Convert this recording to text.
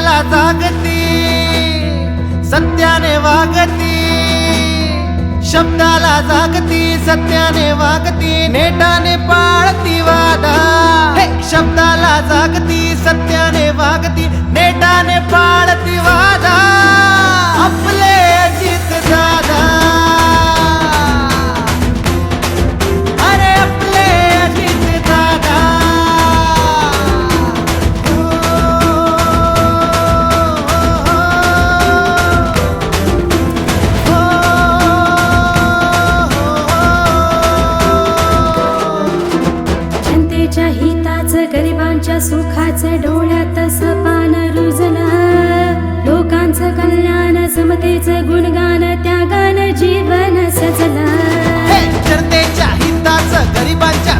जागती सत्याने वागती शब्दाला जागती सत्याने वागती नेटाने पाळती वादा. शब्दाला जागती सत्याने वागती नेटाने पाळती वादा. गरिबांच्या सुखाचे डोळ्यात सपान रुजलं लोकांचं कल्याण समतेच गुणगान त्यागान जीवन सजलं. जनतेच्या हिताचं गरिबांच्या